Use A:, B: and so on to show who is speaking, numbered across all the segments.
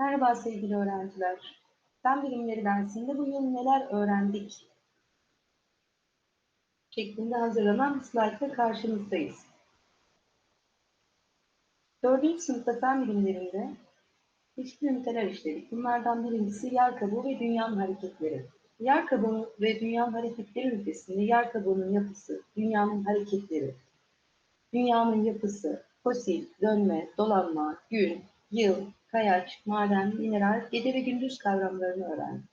A: Merhaba sevgili öğrenciler. Fen bilimleri dersinde bu yıl neler öğrendik? şeklinde hazırlanan slaytla karşınızdayız. Dördüncü sınıfta fen bilimlerinde çeşitli üniteler işledik. Bunlardan birincisi yer kabuğu ve dünyanın hareketleri. Yer kabuğu ve dünyanın hareketleri ünitesinde yer kabuğunun yapısı, dünyanın hareketleri, dünyanın yapısı, fosil, dönme, dolanma, gün, yıl, kayaç, maden, mineral, gece ve gündüz kavramlarını öğrendik.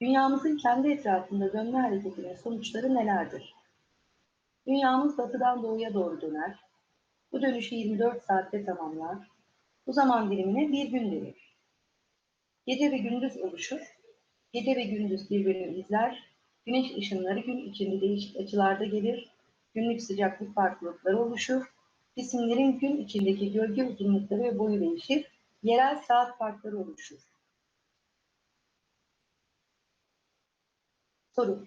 A: Dünyamızın kendi etrafında dönme hareketinin sonuçları nelerdir? Dünyamız batıdan doğuya doğru döner. Bu dönüşü 24 saatte tamamlar. Bu zaman dilimine bir gün denir. Gece ve gündüz oluşur. Gece ve gündüz birbirini izler. Güneş ışınları gün içinde değişik açılarda gelir. Günlük sıcaklık farklılıkları oluşur. Cisimlerin gün içindeki gölge uzunlukları ve boyu değişir. Yerel saat farkları oluşur. Soru.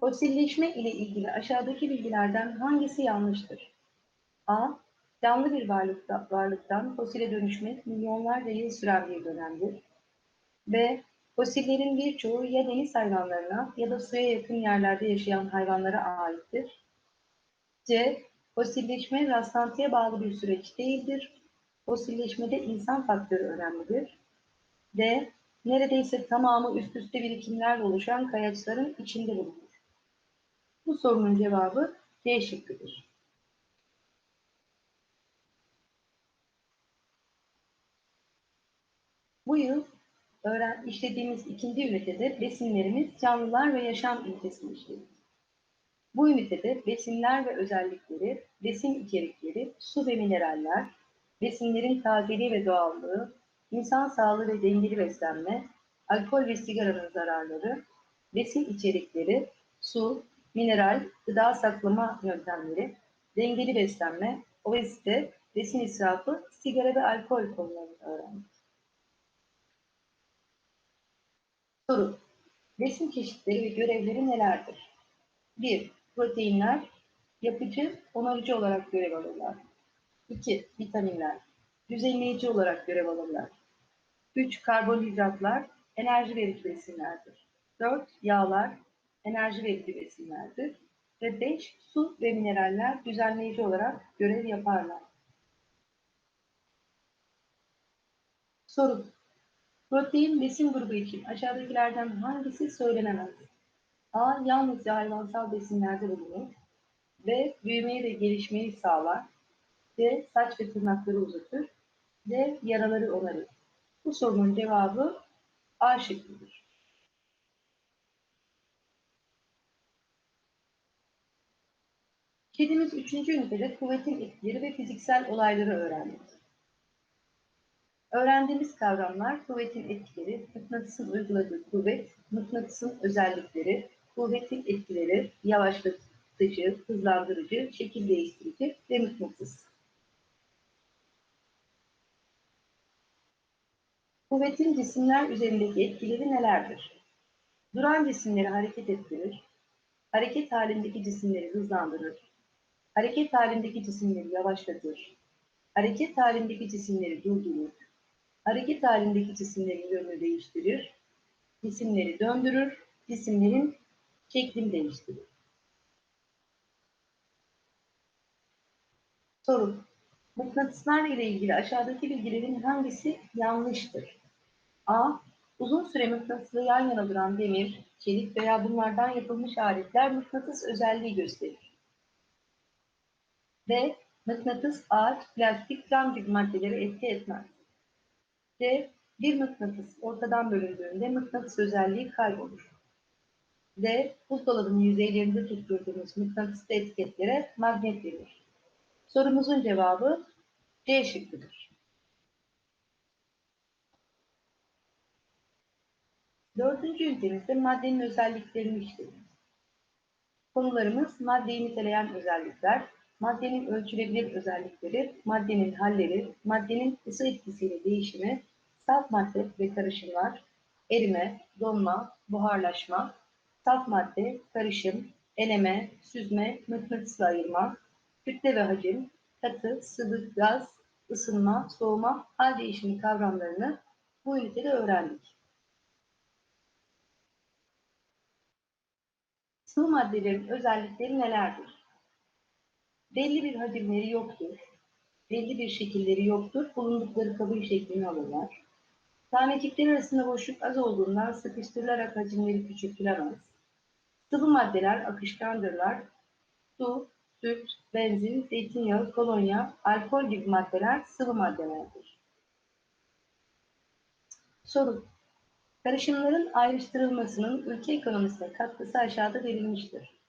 A: Fosilleşme ile ilgili aşağıdaki bilgilerden hangisi yanlıştır? A. Canlı bir varlıkta, varlıktan fosile dönüşmek milyonlarca yıl süren bir dönemdir. B. Fosillerin birçoğu ya deniz hayvanlarına ya da suya yakın yerlerde yaşayan hayvanlara aittir. C. Fosilleşme rastlantıya bağlı bir süreç değildir. Fosilleşmede insan faktörü önemlidir. D. Neredeyse tamamı üst üste birikimlerle oluşan kayaçların içinde bulunur. Bu sorunun cevabı C şıkkıdır. Bu yıl öğren işlediğimiz ikinci ünitede besinlerimiz canlılar ve yaşam ünitesini işledik. Bu ünitede besinler ve özellikleri, besin içerikleri, su ve mineraller, besinlerin tazeliği ve doğallığı, insan sağlığı ve dengeli beslenme, alkol ve sigaranın zararları, besin içerikleri, su, mineral, gıda saklama yöntemleri, dengeli beslenme, obezite, besin israfı, sigara ve alkol konularını öğrendik. Soru. Besin çeşitleri ve görevleri nelerdir? 1. Proteinler yapıcı, onarıcı olarak görev alırlar. 2. Vitaminler düzenleyici olarak görev alırlar. 3. Karbonhidratlar enerji verici besinlerdir. 4. Yağlar enerji verici besinlerdir. Ve 5. Su ve mineraller düzenleyici olarak görev yaparlar. Soru. Protein besin grubu için aşağıdakilerden hangisi söylenemez? A. Yalnızca hayvansal besinlerde bulunur. B. Büyümeyi ve gelişmeyi sağlar. D. Saç ve tırnakları uzatır. D. Yaraları onarır. Bu sorunun cevabı A şıkkıdır. Kedimiz 3. ünitede kuvvetin etkileri ve fiziksel olayları öğrendik. Öğrendiğimiz kavramlar kuvvetin etkileri, mıknatısın uyguladığı kuvvet, mıknatısın özellikleri, kuvvetin etkileri, yavaşlatıcı, hızlandırıcı, şekil değiştirici ve mıknatıs. Kuvvetin cisimler üzerindeki etkileri nelerdir? Duran cisimleri hareket ettirir, hareket halindeki cisimleri hızlandırır, hareket halindeki cisimleri yavaşlatır, hareket halindeki cisimleri durdurur, hareket halindeki cisimlerin yönünü değiştirir, cisimleri döndürür, cisimlerin şeklini değiştirir. Soru. Mıknatıslar ile ilgili aşağıdaki bilgilerin hangisi yanlıştır? A. Uzun süre mıknatıslı yan yana duran demir, çelik veya bunlardan yapılmış aletler mıknatıs özelliği gösterir. B. Mıknatıs, ağaç, plastik, cam gibi maddeleri etki etmez. C. Bir mıknatıs ortadan bölündüğünde mıknatıs özelliği kaybolur. D. Buzdolabının yüzeylerinde tutturduğumuz mıknatıs etiketlere magnet denir. Sorumuzun cevabı C şıkkıdır. Dördüncü ünitemizde maddenin özelliklerini işledik. Konularımız maddeyi niteleyen özellikler, maddenin ölçülebilir özellikleri, maddenin halleri, maddenin ısı etkisiyle değişimi, salt madde ve karışımlar, erime, donma, buharlaşma, salt madde, karışım, eleme, süzme, mıknatısla ayırma, kütle ve hacim, katı, sıvı, gaz, ısınma, soğuma, hal değişimi kavramlarını bu ünitede öğrendik. Sıvı maddelerin özellikleri nelerdir? Belli bir hacimleri yoktur. Belli bir şekilleri yoktur. Bulundukları kabul şeklini alırlar. Tanecikler arasında boşluk az olduğundan sıkıştırılarak hacimleri küçültülemez. Sıvı maddeler akışkandırlar. Su, süt, benzin, zeytinyağı, kolonya, alkol gibi maddeler sıvı maddelerdir. Soru. Karışımların ayrıştırılmasının ülke ekonomisine katkısı aşağıda verilmiştir.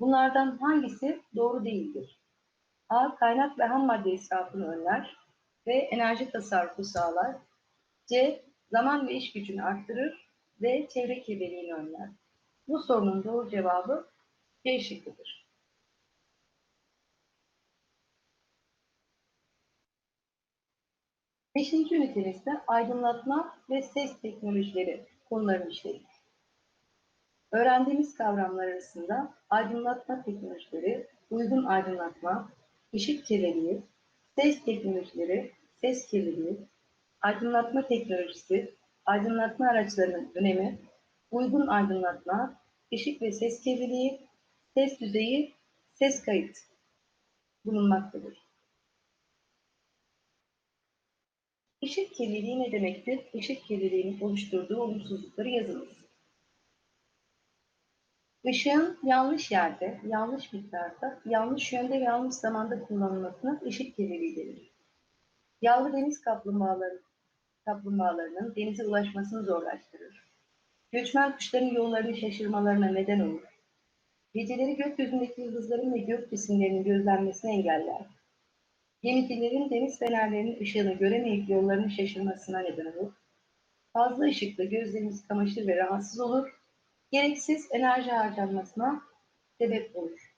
A: Bunlardan hangisi doğru değildir? A. Kaynak ve ham madde israfını önler. B. Enerji tasarrufu sağlar. C. Zaman ve iş gücünü arttırır. D. Çevre kirliliğini önler. Bu sorunun doğru cevabı C şıkkıdır. Beşinci ünitemizde aydınlatma ve ses teknolojileri konularını işledik. Öğrendiğimiz kavramlar arasında aydınlatma teknolojileri, uygun aydınlatma, ışık kirliliği, ses teknolojileri, ses kirliliği, aydınlatma teknolojisi, aydınlatma araçlarının önemi, uygun aydınlatma, ışık ve ses kirliliği, ses düzeyi, ses kayıt bulunmaktadır. Işık kirliliği ne demektir? Işık kirliliğinin oluşturduğu olumsuzlukları yazınız. Işığın yanlış yerde, yanlış miktarda, yanlış yönde ve yanlış zamanda kullanılmasına ışık kirliliği denir. Yavru deniz kaplumbağaları, kaplumbağalarının denize ulaşmasını zorlaştırır. Göçmen kuşların yollarını şaşırmalarına neden olur. Geceleri gökyüzündeki yıldızların ve gök cisimlerinin gözlenmesini engeller. Gemicilerin deniz fenerlerinin ışığını göremeyip yollarını şaşırmasına neden olur. Fazla ışıkla gözlerimiz kamaşır ve rahatsız olur. Gereksiz enerji harcanmasına sebep olur.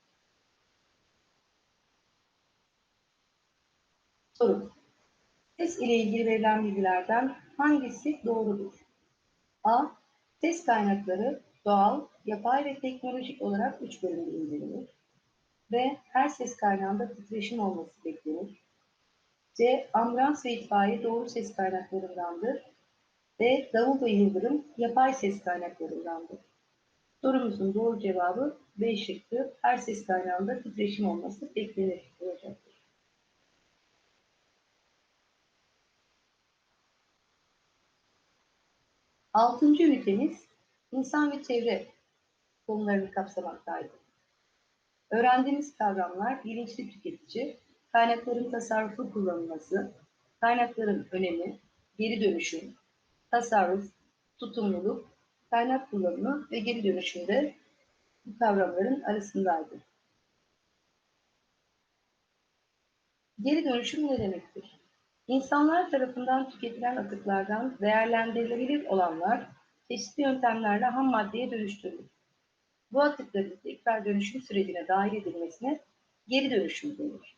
A: Soru. Ses ile ilgili verilen bilgilerden hangisi doğrudur? A. Ses kaynakları doğal, yapay ve teknolojik olarak üç bölümde incelenir. B. Her ses kaynağında titreşim olması beklenir. C. Ambulans ve itfaiye doğru ses kaynaklarındandır. D. Davul ve yıldırım yapay ses kaynaklarındandır. Sorumuzun doğru cevabı B şıkkı. Her ses kaynağında titreşim olması beklenir olacaktır. Altıncı ünitemiz insan ve çevre konularını kapsamaktaydı. Öğrendiğimiz kavramlar bilinçli tüketici, kaynakların tasarruflu kullanılması, kaynakların önemi, geri dönüşüm, tasarruf, tutumluluk, kaynak kullanımı ve geri dönüşümde bu kavramların arasındaydı. Geri dönüşüm ne demektir? İnsanlar tarafından tüketilen atıklardan değerlendirilebilir olanlar çeşitli yöntemlerle ham maddeye dönüştürülür. Bu atıkların tekrar dönüşüm sürecine dahil edilmesine geri dönüşüm denir.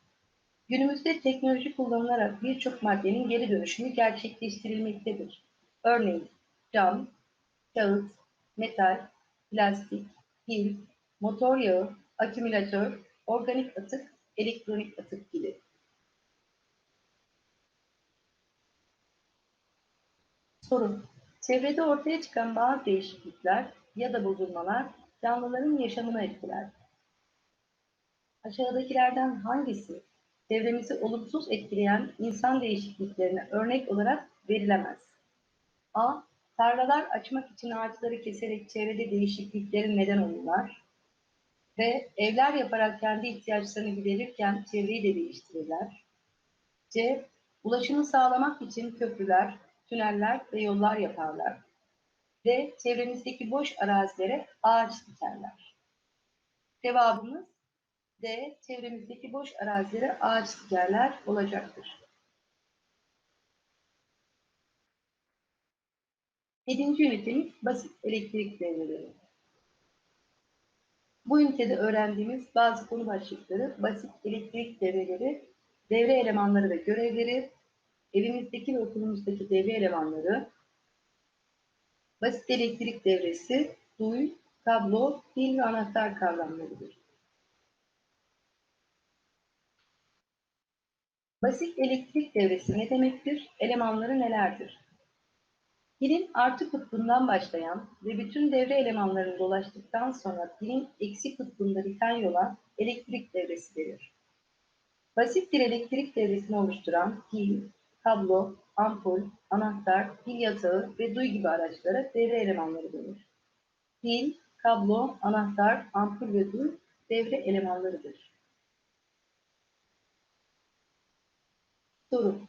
A: Günümüzde teknoloji kullanılarak birçok maddenin geri dönüşümü gerçekleştirilmektedir. Örneğin cam, kağıt, metal, plastik, pil, motor yağı, akümülatör, organik atık, elektronik atık gibi. Sorun. Çevrede ortaya çıkan bazı değişiklikler ya da bozulmalar canlıların yaşamını etkiler. Aşağıdakilerden hangisi çevremizi olumsuz etkileyen insan değişikliklerine örnek olarak verilemez? A. Tarlalar açmak için ağaçları keserek çevrede değişikliklerin neden olurlar. B. Evler yaparak kendi ihtiyaçlarını giderirken çevreyi de değiştirirler. C. Ulaşımı sağlamak için köprüler, tüneller ve yollar yaparlar. D. Çevremizdeki boş arazilere ağaç dikerler. Cevabımız D. Çevremizdeki boş arazilere ağaç dikerler olacaktır. Yedinci ünitemiz basit elektrik devreleri. Bu ünitede öğrendiğimiz bazı konu başlıkları basit elektrik devreleri, devre elemanları ve görevleri, evimizdeki ve okulumuzdaki devre elemanları, basit elektrik devresi, duy, kablo, pil ve anahtar kavramlarıdır. Basit elektrik devresi ne demektir? Elemanları nelerdir? Pilin artı kutbundan başlayan ve bütün devre elemanlarını dolaştıktan sonra pilin eksi kutbunda biten yola elektrik devresi denir. Basit bir elektrik devresini oluşturan pil, kablo, ampul, anahtar, pil yatağı ve duy gibi araçlara devre elemanları denir. Pil, kablo, anahtar, ampul ve duy devre elemanlarıdır. Soru.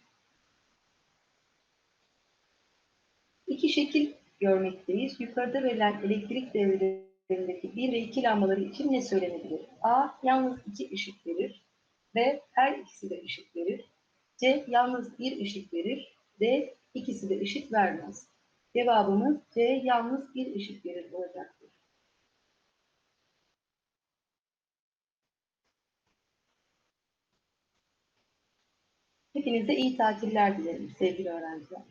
A: İki şekil görmekteyiz. Yukarıda verilen elektrik devrelerindeki 1 ve 2 lambaları için ne söylenebilir? A. Yalnız iki ışık verir. B. Her ikisi de ışık verir. C. Yalnız bir ışık verir. D. İkisi de ışık vermez. Cevabımız C. Yalnız bir ışık verir olacaktır. Hepinize iyi tatiller dilerim sevgili öğrenciler.